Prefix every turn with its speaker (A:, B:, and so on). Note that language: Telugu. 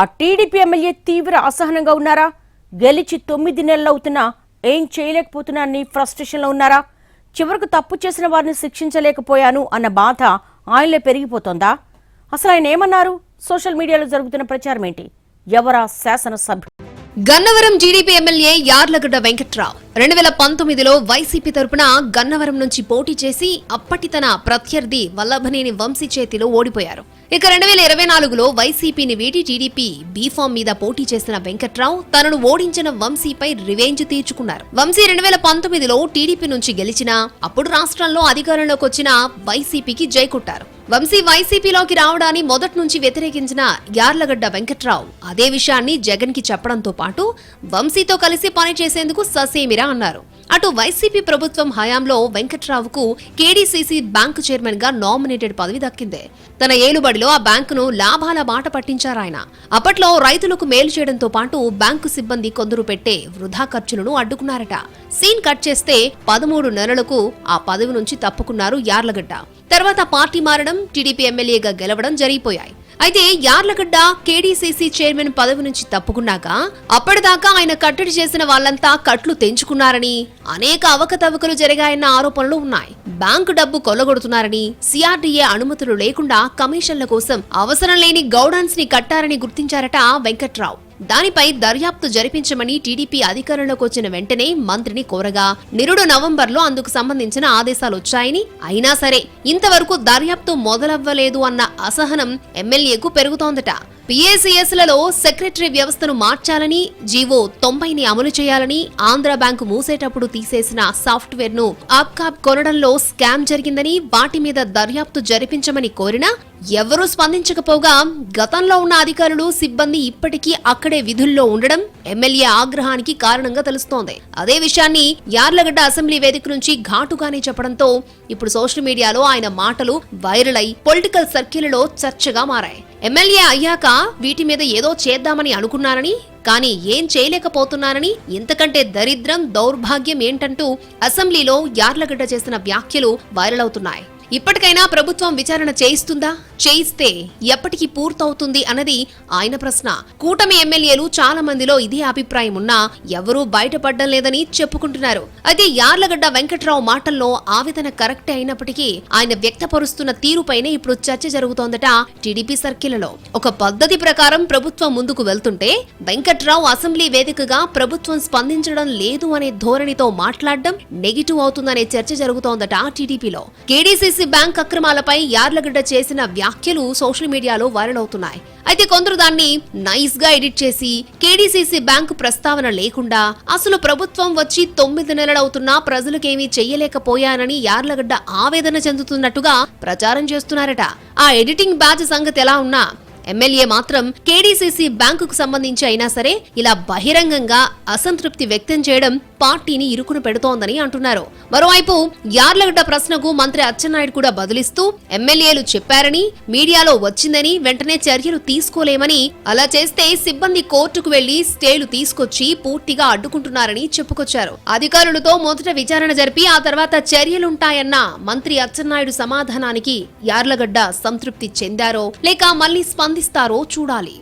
A: ఆ టీడీపీ ఎమ్మెల్యే తీవ్ర అసహనంగా ఉన్నారా? గెలిచి తొమ్మిది నెలలు అవుతున్నా ఏం చేయలేకపోతున్నానని ఫ్రస్ట్రేషన్లో ఉన్నారా? చివరకు తప్పు చేసిన వారిని శిక్షించలేకపోయాను అన్న బాధ ఆయనలో పెరిగిపోతోందా? అసలు ఆయన ఏమన్నారు? సోషల్ మీడియాలో జరుగుతున్న ప్రచారం ఏంటి? ఎవరా శాసనసభ్యుడు?
B: Gannavaram GDP MLA Yarlagadda Venkatrao. రెండు వేల పంతొమ్మిదిలో వైసీపీ తరపున గన్నవరం నుంచి పోటీ చేసి అప్పటి తన ప్రత్యర్థి వల్లభనేని వంశీ చేతిలో ఓడిపోయారు. ఇక రెండు వేల ఇరవై నాలుగులో వైసీపీని వీడి టీడీపీ బీఫామ్ మీద పోటీ చేసిన వెంకట్రావు తనను ఓడించిన వంశీపై రివెంజ్ తీర్చుకున్నారు. వంశీ రెండు వేల పంతొమ్మిదిలో టీడీపీ నుంచి గెలిచినా అప్పుడు రాష్ట్రంలో అధికారంలోకి వచ్చిన వైసీపీకి జైకొట్టారు వంశీ వైసీపీలోకి రావడాన్ని మొదటి నుంచి వ్యతిరేకించిన యార్లగడ్డ వెంకట్రావు. అదే విషయాన్ని జగన్కి చెప్పడంతో పాటు వంశీతో కలిసి పనిచేసేందుకు ససేమిరా అన్నారు. అటు వైసీపీ ప్రభుత్వం హయాంలో వెంకట్రావుకు కేడీసీసీ బ్యాంకు చైర్మన్గా నామినేటెడ్ పదవి దక్కింది. తన ఏలుబడిలో ఆ బ్యాంకును లాభాల బాట పట్టించారాయన అప్పట్లో రైతులకు మేలు చేయడంతో పాటు బ్యాంకు సిబ్బంది కొందరు పెట్టే వృధా ఖర్చులను అడ్డుకున్నారట. సీన్ కట్ చేస్తే పదమూడు నెలలకు ఆ పదవి నుంచి తప్పుకున్నారు యార్లగడ్డ. తర్వాత పార్టీ మారడం టీడీపీ ఎమ్మెల్యేగా గెలవడం జరిగిపోయాయి. అయితే యార్లగడ్డ కేడీసీసీ చైర్మన్ పదవి నుంచి తప్పుకున్నాక అప్పటిదాకా ఆయన కట్టడి చేసిన వాళ్ళంతా కట్లు తెంచుకున్నారని అనేక అవకతవకలు జరిగాయన్న ఆరోపణలు ఉన్నాయి. బ్యాంకు డబ్బు కొల్లగొడుతున్నారని సిఆర్డీఏ అనుమతులు లేకుండా కమిషన్ల కోసం అవసరం లేని గౌడాన్స్ని కట్టారని గుర్తించారట వెంకట్రావు. దానిపై దర్యాప్తు జరిపించమని టీడీపీ అధికారంలోకి వచ్చిన వెంటనే మంత్రిని కోరగా నిరుడు నవంబర్లో అందుకు సంబంధించిన ఆదేశాలు వచ్చాయని అయినా సరే ఇంతవరకు దర్యాప్తు మొదలవ్వలేదు అన్న అసహనం ఎమ్మెల్యేకు పెరుగుతోందట. పిఏసీఎస్లలో సెక్రటరీ వ్యవస్థను మార్చాలని జీవో తొంభైని అమలు చేయాలని ఆంధ్ర బ్యాంకు మూసేటప్పుడు తీసేసిన సాఫ్ట్వేర్ను ఆప్కాప్ కొనడంలో స్కామ్ జరిగిందని వాటి మీద దర్యాప్తు జరిపించమని కోరినా ఎవరూ స్పందించకపోగా గతంలో ఉన్న అధికారులు సిబ్బంది ఇప్పటికీ అక్కడే విధుల్లో ఉండడం ఎమ్మెల్యే ఆగ్రహానికి కారణంగా తెలుస్తోంది. అదే విషయాన్ని యార్లగడ్డ అసెంబ్లీ వేదిక నుంచి ఘాటుగానే చెప్పడంతో ఇప్పుడు సోషల్ మీడియాలో ఆయన మాటలు వైరల్ అయి పొలిటికల్ సర్కిల్లో చర్చగా మారాయి. ఎమ్మెల్యే అయ్యాక వీటి మీద ఏదో చేద్దామని అనుకున్నారని కానీ ఏం చేయలేకపోతున్నానని ఇంతకంటే దరిద్రం దౌర్భాగ్యం ఏంటంటూ అసెంబ్లీలో యార్లగడ్డ చేసిన వ్యాఖ్యలు వైరల్ అవుతున్నాయి. ఇప్పటికైనా ప్రభుత్వం విచారణ చేయిస్తుందా? చేయిస్తే ఎప్పటికి పూర్తవుతుంది అన్నది ఆయన ప్రశ్న. కూటమి ఎమ్మెల్యేలు చాలా మందిలో ఇదే అభిప్రాయం ఉన్నా ఎవరూ బయటపడడం లేదని చెప్పుకుంటున్నారు. అయితే యార్లగడ్డ వెంకట్రావు మాటల్లో ఆవేదన కరెక్టే అయినప్పటికీ ఆయన వ్యక్తపరుస్తున్న తీరుపైనే ఇప్పుడు చర్చ జరుగుతోందట టీడీపీ సర్కిల్లో. ఒక పద్ధతి ప్రకారం ప్రభుత్వం ముందుకు వెళ్తుంటే వెంకట్రావు అసెంబ్లీ వేదికగా ప్రభుత్వం స్పందించడం లేదు అనే ధోరణితో మాట్లాడడం నెగిటివ్ అవుతుందనే చర్చ జరుగుతోందట టీడీపీలో. కేడీసీసీ బ్యాంక్ అక్రమాలపై యార్లగడ్డ చేసిన వ్యాఖ్యలు సోషల్ మీడియాలో వైరల్ అవుతున్నాయి. అయితే కొందరు దాన్ని నైస్గా ఎడిట్ చేసి కేడీసీసీ బ్యాంకు ప్రస్తావన లేకుండా అసలు ప్రభుత్వం వచ్చి తొమ్మిది నెలలవుతున్నా ప్రజలకేమీ చెయ్యలేకపోయానని యార్లగడ్డ ఆవేదన చెందుతున్నట్టుగా ప్రచారం చేస్తున్నారట. ఆ ఎడిటింగ్ బ్యాచ్ సంగతి ఎలా ఉన్నా ఎమ్మెల్యే మాత్రం కేడీసీసీ బ్యాంకుకు సంబంధించి అయినా సరే ఇలా బహిరంగంగా అసంతృప్తి వ్యక్తం చేయడం పార్టీని ఇరుకును పెడుతోందని అంటున్నారు. మరోవైపు యార్లగడ్డ ప్రశ్నకు మంత్రి అచ్చెన్నాయుడు కూడా బదులిస్తూ ఎమ్మెల్యేలు చెప్పారని మీడియాలో వచ్చిందని వెంటనే చర్యలు తీసుకోలేమని అలా చేస్తే సిబ్బంది కోర్టుకు వెళ్ళి స్టేలు తీసుకొచ్చి పూర్తిగా అడ్డుకుంటున్నారని చెప్పుకొచ్చారు. అధికారులతో మొదట విచారణ జరిపి ఆ తర్వాత చర్యలుంటాయన్న మంత్రి అచ్చెన్నాయుడు సమాధానానికి యార్లగడ్డ సంతృప్తి చెందారో లేక మళ్ళీ అందిస్తారో చూడాలి.